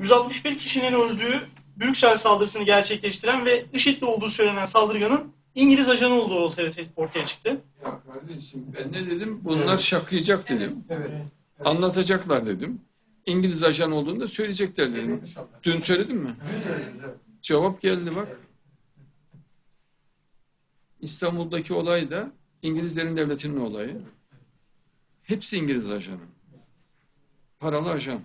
161 kişinin öldüğü Brüksel saldırısını gerçekleştiren ve IŞİD'li olduğu söylenen saldırganın İngiliz ajanı olduğu ortaya, çıktı. Ya kardeşim ben ne dedim? Bunlar şakıyacak dedim. Evet. Anlatacaklar dedim. İngiliz ajan olduğunu da söyleyecekler dedim. Dün söyledim mi? Evet. Cevap geldi bak. İstanbul'daki olay da İngilizlerin devletinin olayı. Hepsi İngiliz ajanı. Paralı ajan.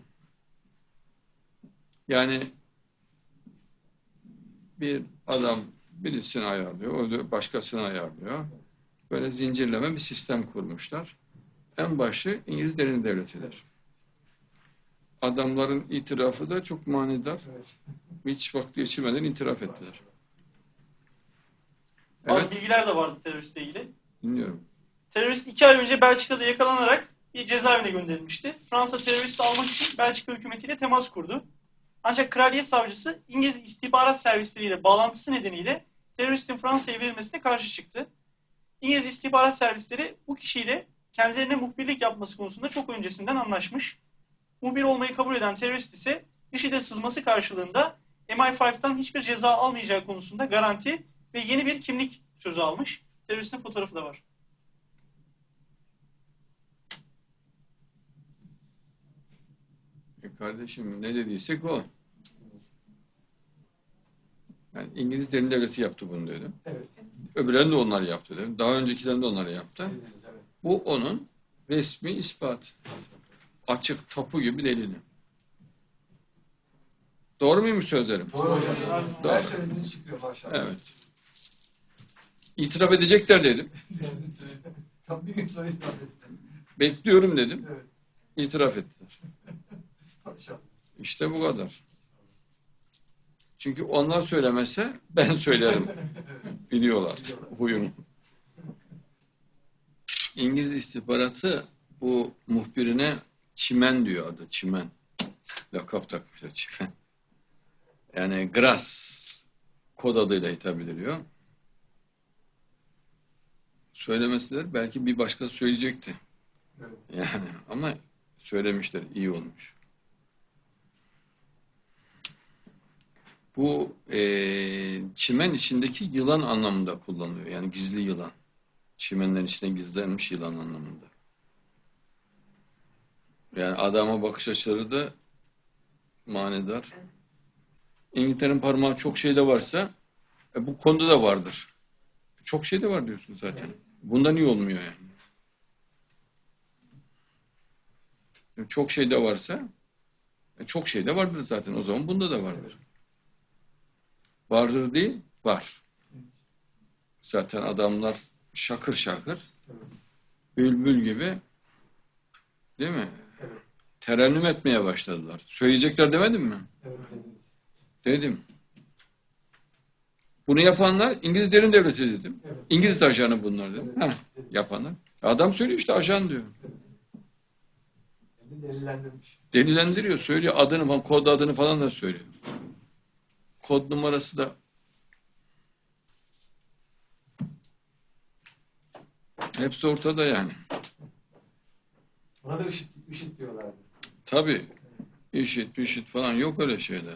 Yani bir adam birisini ayarlıyor, o başkasını ayarlıyor. Böyle zincirleme bir sistem kurmuşlar. En başı İngiliz derin devletidir. Adamların itirafı da çok manidar. Hiç vakti geçirmeden itiraf ettiler. Bazı Evet, bilgiler de vardı teröristle ilgili. dinliyorum. Terörist iki ay önce Belçika'da yakalanarak bir cezaevine gönderilmişti. Fransa teröristi almak için Belçika hükümetiyle temas kurdu. Ancak kraliyet savcısı İngiliz istihbarat servisleriyle bağlantısı nedeniyle teröristin Fransa'ya verilmesine karşı çıktı. İngiliz istihbarat servisleri bu kişiyle kendilerine muhbirlik yapması konusunda çok öncesinden anlaşmış. Muhbir olmayı kabul eden terörist ise IŞİD'e sızması karşılığında MI5'tan hiçbir ceza almayacağı konusunda garanti ve yeni bir kimlik sözü almış. Teröristin fotoğrafı da var. Kardeşim ne dediysek o. Yani İngiliz derin devleti yaptı bunu dedim. Evet. Öbürlerini de onlar yaptı dedim. Daha öncekilerini de onlar yaptı. Dediniz, evet. Bu onun resmi ispat. Açık tapu gibi delili. Doğru muymuş sözlerim? Doğru hocam. Doğru. Her söylediğiniz çıkıyor maşallah. Evet. İtiraf edecekler dedim. Tam bir gün sonra ifade ettim. Bekliyorum dedim. Evet. İtiraf ettiler. Maşallah. İşte bu kadar. Çünkü onlar söylemese ben söylerim. Biliyorlar huyunu. İngiliz istihbaratı bu muhbirine çimen diyor adı. Çimen. Lakap takmışlar çimen. Yani Grass kod adıyla hitap ediliyor. Söylemeseler belki bir başkası söyleyecekti. Evet. Yani ama söylemişler iyi olmuş. Bu eee, çimen içindeki yılan anlamında kullanılıyor. Yani gizli yılan. Çimenlerin içine gizlenmiş yılan anlamında. Yani adama bakış açıları da manidar. İngiltere'nin parmağı çok şeyde varsa e, bu konuda da vardır. Çok şeyde var diyorsun zaten. Bundan iyi olmuyor yani. Çok şeyde varsa e, çok şeyde vardır zaten. O zaman bunda da vardır. Vardır değil, var. Zaten adamlar şakır şakır, bülbül gibi değil mi? Terennüm etmeye başladılar. Söyleyecekler demedim mi? Dedim. Bunu yapanlar İngiliz derin devleti dedim. İngiliz ajanı bunlar dedim. Heh, yapanlar. Adam söylüyor işte ajan diyor. Delilendiriyor, söylüyor adını falan, kod adını falan da söylüyor. Kod numarası da hepsi ortada yani. Ona da IŞİD, IŞİD diyorlardı. Tabii IŞİD, IŞİD falan yok öyle şeyler.